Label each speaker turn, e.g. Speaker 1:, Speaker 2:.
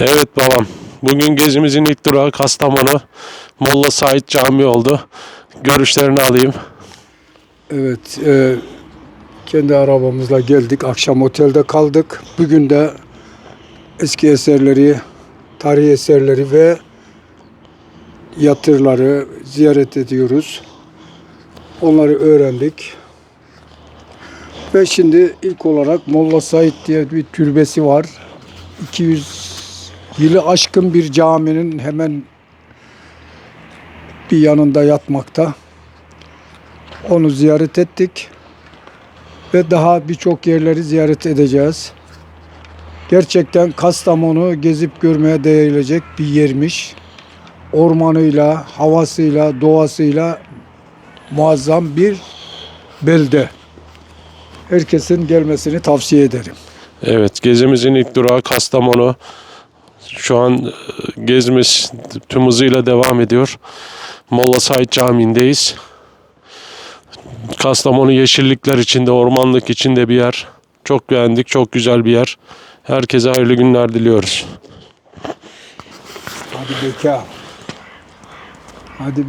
Speaker 1: Evet babam. Bugün gezimizin ilk durağı Kastamonu. Molla Said Camii oldu. Görüşlerini alayım.
Speaker 2: Evet, e, kendi arabamızla geldik. Akşam otelde kaldık. Bugün de eski eserleri, tarihi eserleri ve yatırları ziyaret ediyoruz. Onları öğrendik. Ve şimdi ilk olarak Molla Said diye bir türbesi var. 200 yılı aşkın bir caminin hemen bir yanında yatmakta. Onu ziyaret ettik. Ve daha birçok yerleri ziyaret edeceğiz. Gerçekten Kastamonu gezip görmeye değilecek bir yermiş. Ormanıyla, havasıyla, doğasıyla muazzam bir belde. Herkesin gelmesini tavsiye ederim.
Speaker 1: Evet gezimizin ilk durağı Kastamonu. Şu an e, gezimiz tüm hızıyla devam ediyor. Molla Said Camii'ndeyiz. Kastamonu yeşillikler içinde, ormanlık içinde bir yer. Çok beğendik, çok güzel bir yer. Herkese hayırlı günler diliyoruz.
Speaker 2: Hadi beka. Hadi